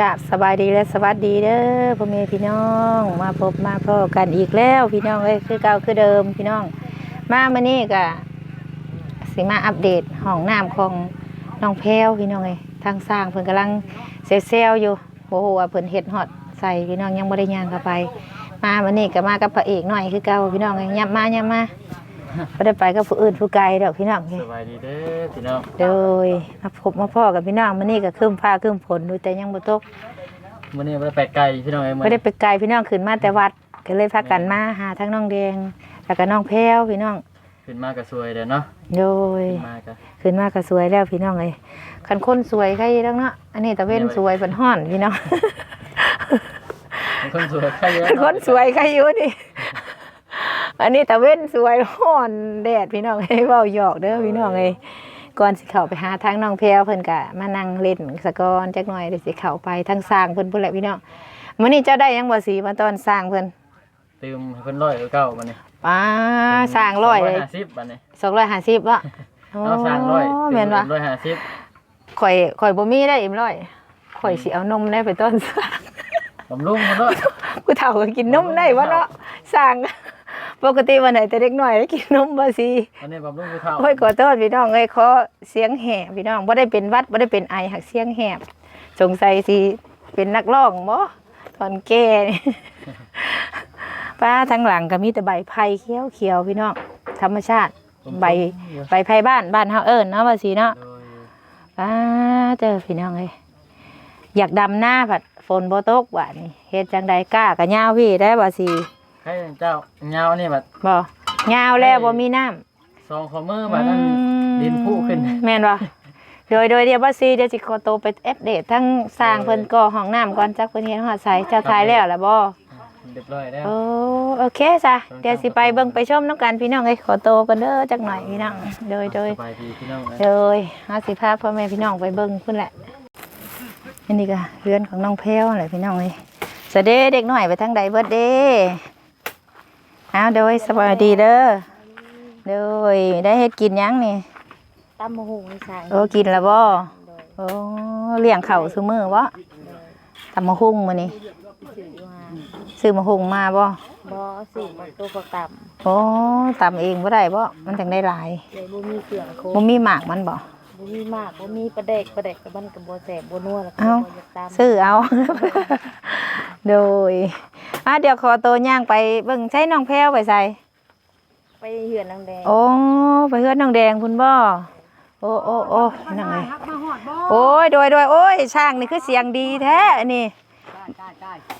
กราบสบายดีและสวัสดีเด้อพ่อแม่พี่น้องมาพบมาพอกันอีกแล้วพี่น้องเอ้ยคือเก่าคือเดิมพี่น้อง มามื้อนี้ก็สิมาอัปเดตห้องน้ำของน้องแพรวพี่น้องเอ้ยทางสร้างเพิ่นกำลังเซลเซลอยู่โอ้โหเพิ่นเฮ็ดฮอดใส่พี่น้องยังบ่ได้ย่างเข้าไป มามื้อนี้ก็มากับพระเอกหน่อยคือเก่าพี่น้องเอ้ยยับมายับมา บ่ได้ไปกับผู้อื่นผู้ไกลดอกพี่น้องเอ้ยสบายดีเด้อพี่น้องโดยมาพบมาพ่อกับพี่น้องมื้อนี้ก็ครึ้มฟ้าครึ้มฝนดูแต่ยังบ่ตกวันนี้บ่ได้ไปไกลพี่น้องเอ้ยไม่ได้ไปไกลพี่น้องขึ้นมาแต่วัดก็เลยพากันมาหาทั้งน้องแดงแล้วก็น้องแพ้วพี่น้องขึ้นมาก็สวยเด้อเนาะโดยขึ้นมาก็ขึ้นมาก็สวยแล้วพี่น้องเลยคันคนสวยใครแล้วเนาะอันนี้ตะเว้นสวยเป็นห้อนพี่น้องเป็นคนสวยใครเยอะคันคนสวยใครอยู่นี่ อันนี้ตะเว้นสวยห้อนแดดพี่น้องให้เว้าหยอกเด้อพี่น้องเลยก่อนสิเข้าไปหาทางน้องแพรวเพิ่นก็มานั่งเล่นสะกอนจักหน่อยเดี๋ยวสิเข้าไปทางสร้างเพิ่นพุ่นแหละพี่น้องมื้อนี้เจ้าได้หยังบ่สีมาตอนสร้างเพิ่นตืมให้เพิ่นร้อยเก้าบัดนี้ป้าสร้างร้อยเลย150บัดนี้สองร้อยห้าสิบวะเอาสร้างร้อยแม่นวะร้อยห้าสิบข่อยข่อยบ่มีได้อิ่มร้อยข่อยสิเอานมได้ไปต้นสร้างบำรุงมันด้วยกูเฒ่าก็กินนมได้วะเนาะสร้าง ปกติวันไหนแต่เด็กน้อยได้กินนมบ่สิอันนี้บำรุงผู้เฒ่าโอ้ยขอโทษพี่น้องเอ้ยขอเสียงแหบพี่น้องบ่ได้เป็นหวัดบ่ได้เป็นไอหักเสียงแหบสงสัยสิเป็นนักร้องบ่ตอนแก่นี่ป้าทางหลังก็มีแต่ใบไผ่เขียวๆพี่น้องธรรมชาติใบใบไผ่บ้านบ้านเฮาเอิ้นเนาะว่าสิเนาะโดยป้าเจอพี่น้องเอ้ยอยากดำหน้าผัดฝนบ่ตกว่านี่เฮ็ดจังใดกล้ากะยาวพี่ได้บ่สิ ให้เจ้าเงานี่บัดบ่ยาวแล้วบ่มีน้ำ สองข้อมือบัดนั้นดินพุ่ขึ้น แม่นบ่โดยโดยเดียวบ่สิเดี๋ยวสิขอโตวไปอัปเดตทั้งสร้างเพิ่นก่อห้องน้ำก่อนจักเพิ่นเฮ็ดฮอดไสเจ้าทายแล้วล่ะบ่เรียบร้อยแล้วโอ้โอเคจ้ะเดี๋ยวสิไปเบิ่งไปชมน้ำกันพี่น้องเอ้ยขอโตวกันเด้อจักหน่อยพี่น้องโดยโดย สบายดีพี่น้องโดยเฮาสิพาพ่อแม่พี่น้องไปเบิ่งพุ่นแหละ อันนี้ก็เรือนของน้องแพรวแหละพี่น้องเอ้ยสวัสดีเด็กหน่อยไปทางใดเบิดเด้ เอาโดยสวัสดีเด้อโดยได้เฮ็ดกินหยังนี่ตำมะฮุงนี่ใช่โอ้กินแล้วบ่โอ้เลี้ยงข้าวซุมื้อบ่ตำมะฮุ่งมื้อนี้สื่ออยู่ห่าซื้อมะฮุ่งมาบ่บ่สื่อบ่ตัวประตโอ้ตำเองบ่ได้บ่มันจังได้หลายำเลยบ่มีเครื่องโคบ่มีหมากมันบ่บ่มีมากบ่มีปลาเด็กปลาเด็กกับมันกับบ่แสบบ่นัวแล้วก็เอ้าบ่อยากตำซื้อเอา โดยอะเดี๋ยวขอตัวย่างไปเบิ่งใช้น้องแพรวไปใส่ไปเหือนนางแดงโอ้ไปเฮือนน้องแดงพุ่นบ่โอ้โอ้โอ้นั่งไงโอ้ยโดยโดยโอ้ยช่างนี่คือเสียงดีแท้อันนี้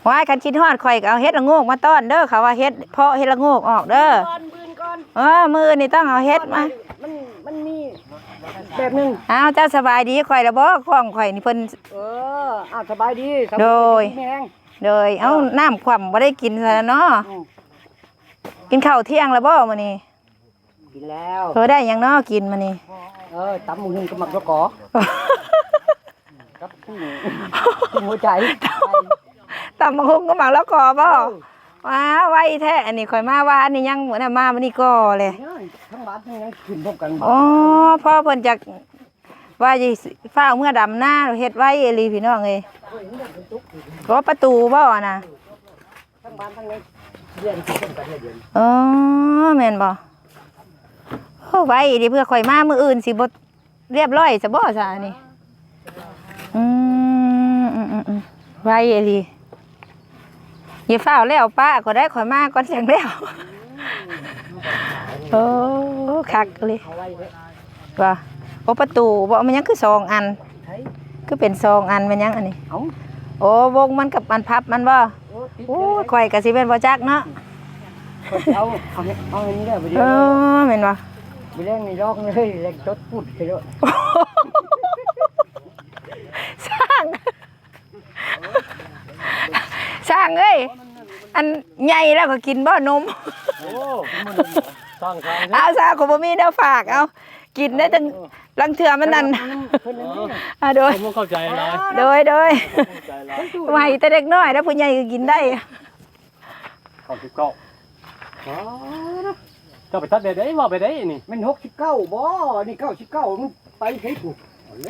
ว้ายคันคิดฮอดข่อยก็เอาเฮ็ดละโงกมาต้อนเด้อเขาว่าเฮ็ดเพาะเฮ็ดละโงกออกเด้อก่อนบืนก่อนเออมือนี่ต้องเอาเฮ็ดมามันมันมีแบบนึงอ้าวเจ้าสบายดีข่อยละบ่ของข่อยนี่เพิ่นเอออะสบายดีโดยแม่ง โดยเอ้าน้ำคว่ำบ่ได้กินซะแล้วเนาะกินข้าวเที่ยงแล้วบ่มื้อนี้กินแล้วเออได้หยังเนาะกินมื้อนี้ เออตำมะฮุงกับหมักตะกอกับผู้ผู้หัวใจตำบักหุ่งก็หมักแล้วกอบ่ว้าไวแท้อันนี้ข่อยมาว่าอันนี้ยังเหมือนมามื้อนี้ก็เลยทั้งบ้านทั้งยังขึ้นพร้อมกันอ๋อพ่อเพิ่นจักว่าสิฟ้าวเมื่อดำหน้าเฮ็ดไว้เอหลีพี่น้องเอ้ย ก็ประตูบ่น่ะทั้งบ้านทั้งยังเรียนพร้อมกันเลยเดือนอ๋อแม่นบ่โอ้ไว้ดิเพื่อข่อยมามื้ออื่นสิบ่เรียบร้อยซะบ่ซะอันนี้อืมอืมอืมอืมไว้เอหลีอย่าฟ้าวแล้วป้าก็ได้ข่อยมาก่อนเสียงแล้วโอ้คักเลยเอาไว้เว้ยว่าโอ้ประตูบ่มันยังคือสองอันเฮ้ยคือเป็นสองอันมันยังอันนี้เอาโอ้วงมันกับมันพับมันบ่โอ้ติดโอ้เลยข่อยก็สิเป็นบ่จักเนาะเอาเอาเนี่ยเอาอันนี้ได้ไปเดีเอยวอแม่นบ่ไปเล่นในรอกเลยเล่นจดพูดไปด้วยสร้างสร้างเอ้ยอันใหญ่แล้วก็กินบ่นมโอ้มันสร้างทางเอาซะก็บ่มีแนวฝากเอา กินได้ตั้งลังเทื่อมันนั่นเพิ่นอันนี้น่ะอะโดยผมเข้าใจแล้วโดยโดยเข้าใจแล้วไว้แต่เด็กน้อยแล้วผู้ใหญ่ก็กินได้เข้าสิบเก้าอ๋อเจ้าไปตัดเด็ดได้ว่าไปได้นี่มันหกสิบเก้าบ่นี่เก้าสิบเก้ามันไปใช้ถูก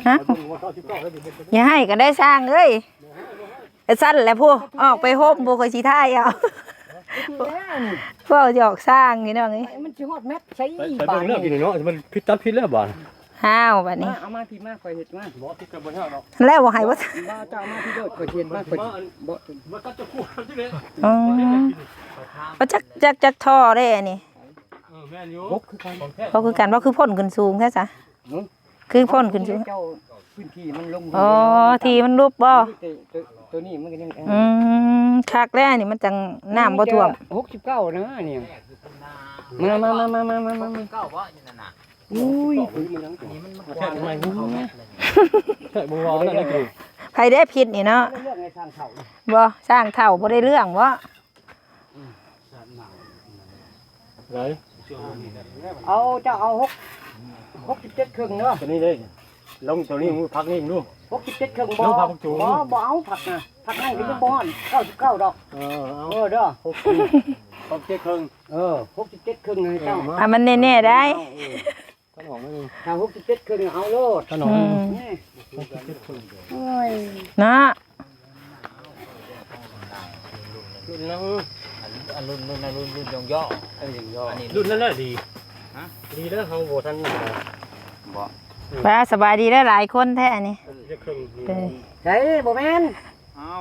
ฮะว่าเก้าสิบเก้าแล้วดิอย่าให้ก็ได้สร้างเอ้ยไอ้สั้นแหล้วผู้ออกไปโฮมบ่ค่อยสิทายเอา พวกหยอกสร้างนี่น้องนี่มันสิฮอดแมทใช้ไปไปเบิ่งเรื่องกินเนาะมันผิดตัดผิดแล้วบ่ห้าวบัดนี้เอามาพี่มาข่อยเฮ็ดมาบ่ผิดกับบ่เฮาเนาะแล้วบ่ให้ว่าบ่เจ้ามาพี่เด้อข่อยเฮ็ดมาข่อยบ่บ่ตัดจะคู่จังได๋อ๋อว่าจักจักจักท่อได้อันนี้เออแม่นอยู่บกคือกันของแท้เพราะคือกันว่าคือพ่นขึ้นสูงแท้ซะคือพ่นขึ้นสูงเจ้าพื้นที่มันลงอ๋อทีมันรูปบ่ตัว ตัวนี้มันก็ยังอืมคักแล้วนี่มันจังน้ำบ่ท่วม69นะเนี่ยมามามามามามามาเก้าบ่อยู่นั่นน่ะอุ้ยมันยังอันนี้มันแท้ทำไมแท้บ่ว่านั่นคือไผได้ผิดนี่เนาะเรื่องไอ้ทางเขาบ่สร้างเท่าบ่ได้เรื่องบ่ไหนเอาเจ้าเอาหกหกสิบเจ็ดครึ่งเนาะตัวนี้เลยลงตัวนี้มือพักนี่ดู หกสิบเจ็ดครึ่งน้บ่องพาพวกจูงบ่บ่เอาผักนะผักให้ก็ยังบ่อนเก้าสิบเก้าดอก เออเอาเออเด้อหกสิบหกเจ็ดครึ่งเออหกสิบเจ็ดครึ่งเลยเจ้าอะมันแน่ๆได้ต้นหอมนี่ถ้าหกสิบเจ็ดครึ่งเอาโลดต้นหออืมมนี่หกสิบเจ็ดครึ่งโอ้ยเนาะรุ่นนั้นอันรุ่นรุ่นอันรุ่นรุ่นยองย่ออันนี้ย่ออันนี้รุ่นนั้นน่ะดีฮะดีแล้วเขาโบทันบ่ ป้าสบายดีได้หลายคนแท้อันนี้เจ็ดครึ่งเออใช่บ่แม่นเอ้า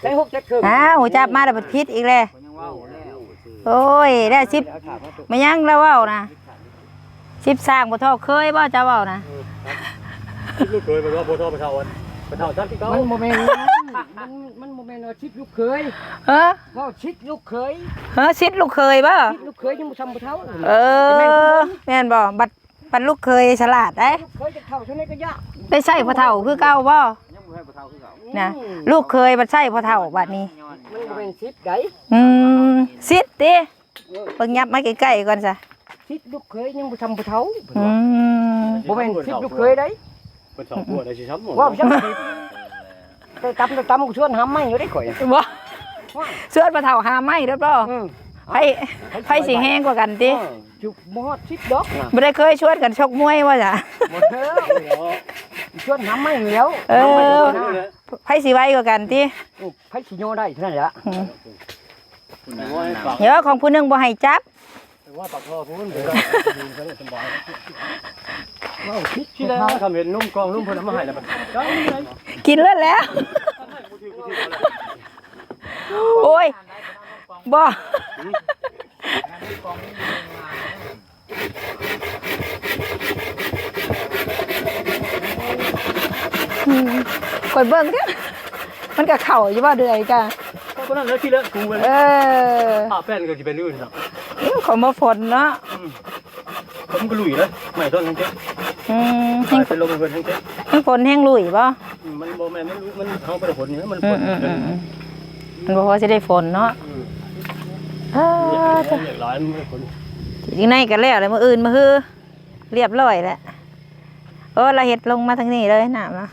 ใช่หกเจ็ดครึ่งอ้าวจับมาแล้วบัดพิษอีกแล้วคนยังเว้าแล้วโอ้ยได้สิบเอาถามว่าตัวมายังแล้วเว้านะสิบสร้างบ่เท่าเคยบ่จะเว้านะลูกเคยไปว่าโบทอไปเท่าวันไปเท่าชั้นที่เขามันบ่แม่นมันมันบ่แม่นว่าชิดลูกเคยเฮ้อว่าชิดลูกเคยเฮ้อสิทธิ์ลูกเคยบ่ชิดลูกเคยยังบ่ทำบ่เท่าเออแม่นบ่บัด บัดลูกเคยฉลาดได้ลูกเคยจะเท่าเท่านี้ก็ยากได้ใช้พ่อเฒ่าคือเก่าบ่ยังบ่ให้บ่เท่าคือเก่านะลูกเคยบัดใช้พ่อเฒ่าบัดนี้ย้อนมันบ่แม่นชิดไดอืมสิทธิ์ติเออเบิ่งยับมาใกล้ๆก่อนซะชิดลูกเคยยังบ่ทำบ่เท่าอืมบ่แม่นชิดลูกเคยได้เป็นสองตัวได้สิช้ำหมดว่าจังแต่ตำแต่ตำกูชวนหาไม่อยู่ได้ข่อยบ่เสื้อพ่อเฒ่าหาไม้เด้อบ่อืม ไผไผสิแห้งกว่ากันติจุบมอดชิดดอกนะบ่ได้เคยชวนกันชกมวยว่าจ้ะหมดเถอะชวนหาไม่แล้วเออไผสิไวกว่ากันติไผสิโยได้เท่านั้นแหละเดี๋ยวของผู้หนึงบ่ให้จับว่าปากคอพูนเดี๋ยวยืนสนุกสบายที่แล้วทำเห็นนุ่มกองนุ่มพลมาให้แล้วมันเจ้านี่ไงกินแล้วแล้ว โอ้ย บ่กดเบิ่งเด้อมันก็เข่าอยู่บ่เดือยกะคนนั้นเลยที่แล้วกูเว้ยเอออ่าแป้นก็จะเป็นอื่นครับเของมาฝนเนาะผมก็ลุยเลยไม่ต้นทั้งเจ๊อืมไม่เป็นลมเป็นทั้งเจ๊แห้งฝนแห้งลุยบ่มันโบแมนมันรู้มันเขาไปผลเนี่ยมันอืผมลอืมเป็อืนมอืมมันบอกว่าจะได้ฝนเนาะ เออเรียบร้อยมันผลทีในกันแล้วเลยมื้ออื่นมาฮือเรียบร้อยแล้วเออเราเฮ็ดลงมาทางนี้เลยน้ำเนาะ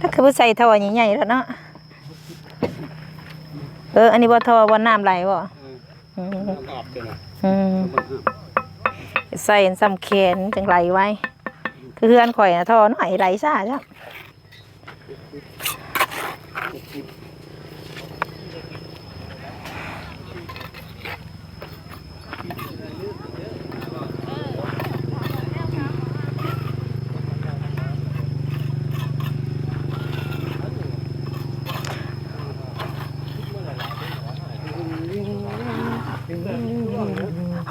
ถ้าคือบ่ใส่ท่อใหญ่ๆแล้วเนาะเอออันนี้บ่ท่อบ่น้ำไหลบ่อืมอาบเจ้านะอืมใส่ซ้ำแขนจังไหลไว้ คือเฮือนข่อยนะท่อน้อยไหลซ่าจ้ะ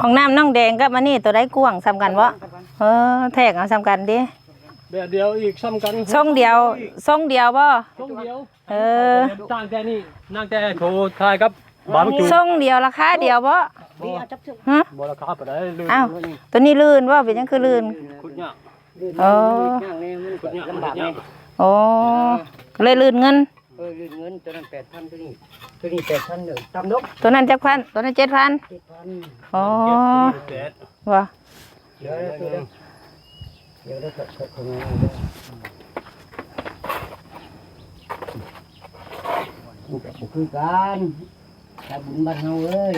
ห้องน้ำน้องแดงกับอันนี้ตัวได้กว้างซ้ำกันวะเออแทกเอาซ้ำกันดิแบบเดียวอีกซ้ำกันทรงเดียวทรงเดียวบ่ช่องเดียวเออต่างแต่นี่นางแต่โทรทายกับบาร์บีคิวทรงเดียวราคาเดียวบ่ดีเอาจับเชือกฮะบราคาไปได้ลืมอ้าวตัวนี้ลื่นว่าเป็นหยังคือลื่นคุณเนี่ยเออย่างนี่มันคุณเนี่ยลำบากไงโอ้ก็เลยลื่นเงิน เออเงินตัวนั้นแปดพันตัวนี้ตัวนี้แปดพันเลยตำนกตัวนั้นจักพันตัวนั้นเจ็ดพันเจ็ดพันอ๋อเจ็ดว่ะเดี๋ยวเดี๋ยวเดี๋ยวเดี๋ยวเดี๋ยวของงานคือการ ชาวบุญบ้านเฮาเอ้ย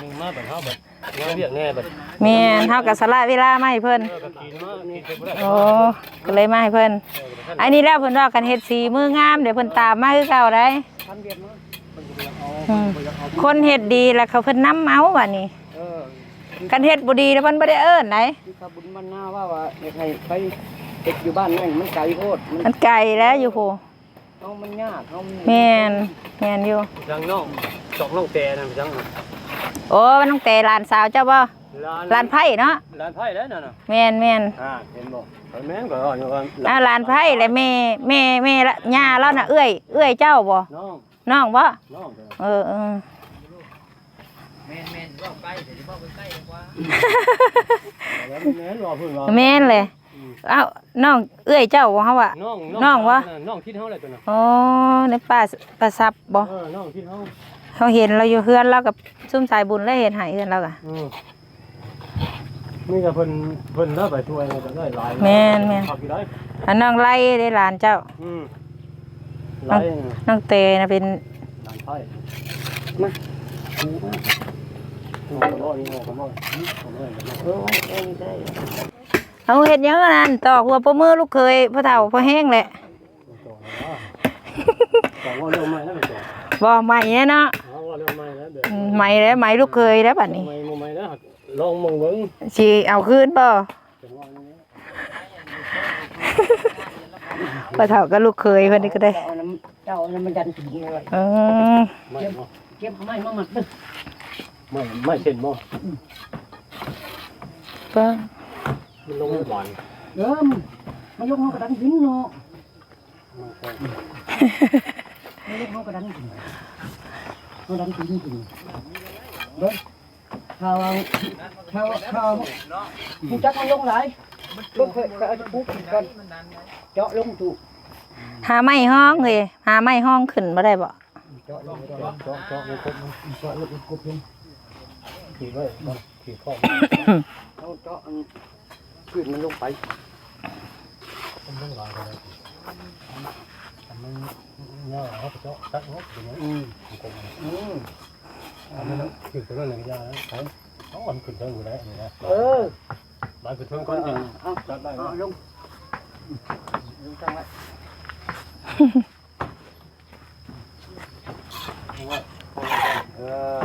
มึงมาแบบเขาแบบงานเรียกแน่แบบแม่นเฮากับสละเวลามาให้เพิ่นก็กินมากินไปบ่ได้โอ้ก็เลยมาให้เพิ่นเอออันนี้แล้วเพิ่นว่ากันเฮ็ดสีมืองามเดี๋ยวเพิ่นตามมาคือเก่าได้ทำเบียดมาอืมคนเฮ็ดดีแล้วเขาเพิ่นนำเอาบัดนี้เออกันเฮ็ดบ่ดีแล้วเพิ่นบ่ได้เอิ้นไหนที่ขบุญมันหน้าว่าว่าเด็กให้ไปเด็กอยู่บ้านแม่งมันไกลโพดมันมันไกลแล้วอยู่โพเอามันยากเอาแม่นแม่นอยู่จังน้อง จอกน้องแต่นะจังโอ้มันต้องแต่หลานสาวเจ้าบ่ร้านหลานไผ่เนาะร้านไผ่แล้วน่ะน่ะแม่นแม่นอ่าเห็นบ่แม่นก็อยู่กันอ่าหลานไผ่และแม่แม่แม่ละย่าแล้วน่ะเอื้อยเอื้อยเจ้าบ่น้องน้องบ่น้องเออเออแม่นแม่นว่าใกล้เดี๋ยวจะบอกใกล้ดีกว่าแล้วแม่นรอเพิ่นรอแม่นเลยเอ้าน้องเอื้อยเจ้าบ่เฮาอะน้องน้องวะน้องคิดเฮาเลยตัวน่ะอ๋อในป่าป่าซับบ่เออน้องคิดเฮา เขาเห็นเราอยู่เฮือนเรากับซุ่มสายบุญแล้วเห็นใหายเฮือนเรากะอือนี่ก็เพิ่นเพิ่นได้ไปช่วยก็ได้หลายแม่นแม่นขับอยู่ได้อันน้องไล่ได้หลานเจ้า อืมหลายน้องเตนะเป็นร้านไผ่มาดูมาโอ้โหรอนี่โอ้โหรอนี่โอ้โหรอนี่เออเองได้เอาเห็ดหยังอันนั่นตอกหัวปมือลูกเคยพ่อเฒ่าพ่อแห้งแหละสองว่าเร็วไหมแล้วเป็นสองบ่ใหม่แน่เนาะอ๋อว่าเร็ว ไหมแล้วเดี๋ยวอืมใหม่แล้วใหม่ลูกเคยแล้วบัดนี้ไม่ไม่ไม่แล้วลองมองเบิ้งสิเอาคืนบ่เป็นว่าอย่างนี้พ่อเฒ่าก็ลูกเคยเพิ่นนี่ก็ได้เจ้าน้ำเจ้าน้ำมันยันถึงเลยเออไม่เนาะเก็บไม้มาหมักเด้อไม่ไม่เช่นบ่เบิ่งมันลงหวานเดิมมันยกมันกระดันหินเนาะมันยกมันกระดันหิน กระดันหินหินเด้อข้าวข้าวข้าวผู้จักมันลงหลายลงเคยก็จะปุ๊บกันเจาะลงถูกหาไม้ห้องเอ้ยหาไม้ห้องขึ้นบ่ได้บ่เจาะลงเจาะเจาะเจาะมันครบเจาะแล้วมันครบลงขี่ไว้บ่ขี่ข้อเอาเจาะขึ้นมันลงไปมันลงหลายเลย มันเนาะเขาเจาะตัดงบอย่างนี้อืมครบอืมอันนั้นขึ้นตัวนั้นอย่างยานะเขาเขาอันขึ้นเทิงอยู่แล้วนี่นะเออบ้านขึ้นเทิงก่อนจังเอาจัดได้เอาลงลงทางไว้เออ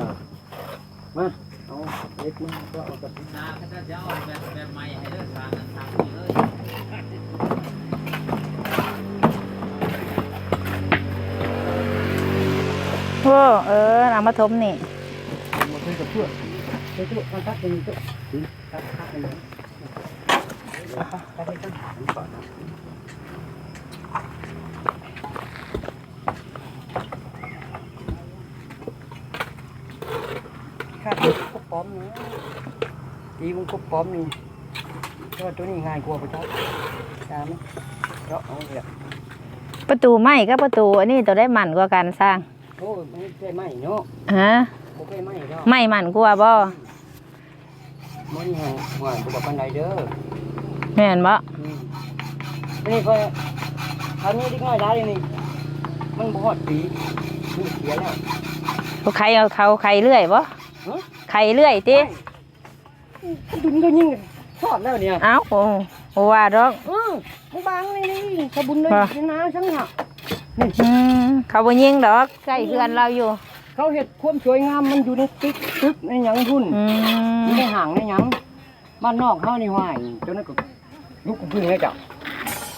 มาเอาเล็กมาก็เอากระนาเขาจะเอาแบบแบบใหม่ให้เลิกทางทางนี้เลย โอ้เออเอามาทมนี่มาคุยกับเพื่อนเพื่อนเพื่อนทักกันเพื่อนทักทักกันทักกันข้าเป็นกบปอมนะดีมันกบปอมนี่แต่ว่าตัวนี้ง่ายกว่าปะจักษ์ตามเจาะเอาเลยประตูไม้กับประตูอันนี้ตัวได้มันกว่าการสร้าง โอ้ยมันใช่ไหมเนาะฮะบ่ใช่ไหมเนาะไม้มันกว่าบ่มันแห่งหวานบ่ปานใดเด้อแม่นบ่อืมอันนี้ก็ทำนี้เล็กน้อยได้นี่มันบ่ฮอดปีมันเสียแล้วเขาใครเอาเขาใครเลื่อยบ่ฮะใครเลื่อยติดุนก็ยิ่งทอดแล้วเนี่ยเอ้าโอ้โอ้ว่าดอกเออมันบางนี่นี่ขบุญเลยบ่นะฉันน่ะ อืมเขาบ่ยิงดอกใกล้เพื่อนเราอยู่เขาเฮ็ดความสวยงามมันอยู่ในติ๊กตึกในหยังรุ่นอืมอยู่ในห่างในหยังบ้านนอกเฮานี่ห้วยจนนั้นก็ลุกพึ่งเลยจ้ะ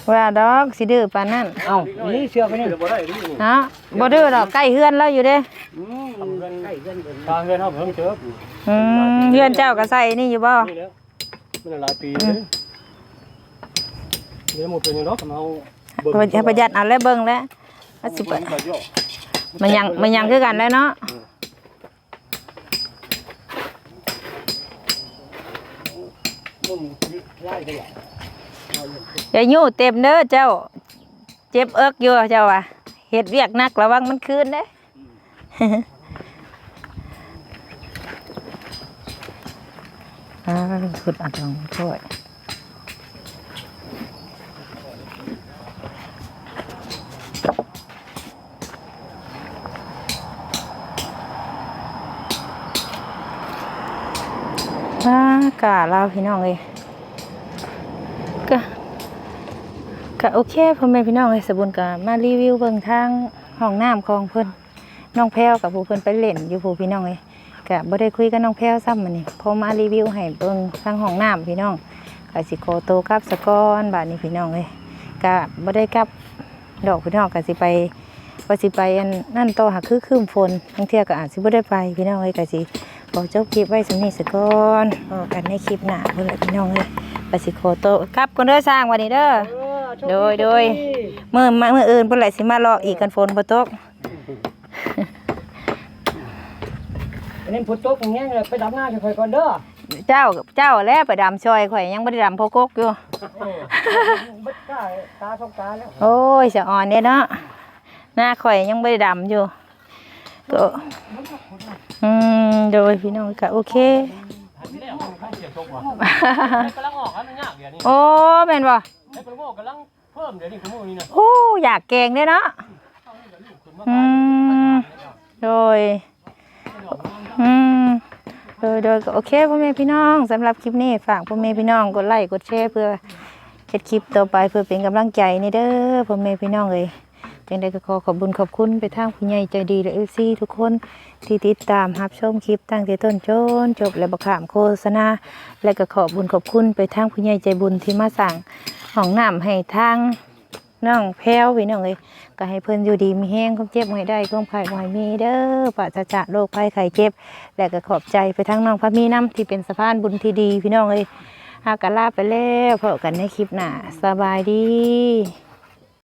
ว่าดอกสิดื้อปานนั้นเอ้านี่เชื่อไปนี่เดี๋ยวบ่ได้ดิเนาะบ่ดื้อดอกใกล้เฮือนเราอยู่เด้อืมใกล้กันเบิ่งทางเงินเขาเพิ่งเจออืมเฮือนเจ้าก็ใส่นี่อยู่บ่นี่แล้วมันหลายปีเลยเดี๋ยวหมดเป็นยังดอกเอาประหยัดเอาแล้วเบิ่งแล้ว ว่าสิเปิดมันยังมันยังคือกันแล้วเนาะอย่ายู่เต็มเด้อเจ้า เจ็บเอิกอยู่เจ้าว่ะเฮ็ดเวียกหนักระวังมันคืนเด้อ่าสุดอัดลงช่วย อ่ากาเราพี่น้องเอ้ยกะก็โอเคพ่อแม่พี่น้องเอ้ยสบุญก็มารีวิวเบิ่งทางห้องน้ำของเพิ่อนน้องแพรวกับผู้เพิ่อนไปเล่นอยู่ผู้พี่น้องเอ้ยก็บ่ได้คุยกับน้องแพรวซ้ำมื้อนี้พอมารีวิวให้เบิ่งทางห้องน้ำพี่น้องก็สิขอโตกับสกอนบัดนี้พี่น้องเอ้ยก็บ่ได้กับดอกพี่น้องก็สิไปว่าสิไปอันนั่นต่อหาคือคืมฝนบางเที่ยก็อาจสิบ่ได้ไปพี่น้องเอ้ยก็สิ ขอจบคลิปไว้สำนี้ซะก่อนพบกันในคลิปหน้าพุ่นแหละพี่น้องเอ้ยก็สิขอโตวกลับก่อนเด้อสร้างวันนี้เด้อเออโชคโดยโดยโชคเมื่อมาเมื่ออื่นเพิ่นไหลสิมารออีกกันฝนบ่ตกอันนี้ฝนตกอย่างเงี้ยเลยไปดำหน้าจะคอยก่อนเด้อเจ้าเจ้าแล้วไปดำซอยข่อยยังบ่ได้ดำโพกกอยู่บัดตาตาสองตาแล้วโอ้ยสะอ่อนเด้เนาะหน้าข่อยยังบ่ได้ดำอยู่ก็ อืมโดยพี่น้องก็โอเคกำลังออกแล้วมันยากเดี๋ยวนี้โอ้แม่นบ่ไอ้โปรโมกำลังเพิ่มเดี๋ยวนี้โปรโมนี่นะโอ้อยากแกงเด้เนาะอืมโดยอืมโดยโดยก็โอเคพ่อแม่พี่น้องสำหรับคลิปนี้ฝากพ่อแม่พี่น้องกดไลค์กดแชร์เพื่อเฮ็ดคลิปต่อไปเพื่อเป็นกำลังใจนี่เด้อพ่อแม่พี่น้องเอ้ย จังไดก็ขอขอบคุญขอบคุณไปทางผู้ใหญ่ใจดีและ FC ทุกคนที่ติดตามรับชมคลิปตั้งแต่ต้นจนจบและบ่ขามโฆษณาและก็ขอบคุญขอบคุณไปทางผู้ใหญ่ใจบุญที่มาสั่งห้องน้ำให้ทางน้องแพ้วพี่น้องเอ้ยก็ให้เพิ่นอยู่ดีมีแห้งความเจ็บบ่ได้ความไข้บ่ให้มีเด้อปราศจากโรคภัยไข้เจ็บ และก็ขอบใจไปทางน้องพระมีน้ำที่เป็นสะพานบุญที่ดี พี่น้องเอ้ยหากกันลาไปแล้วพบกันในคลิปหน้าสบายดี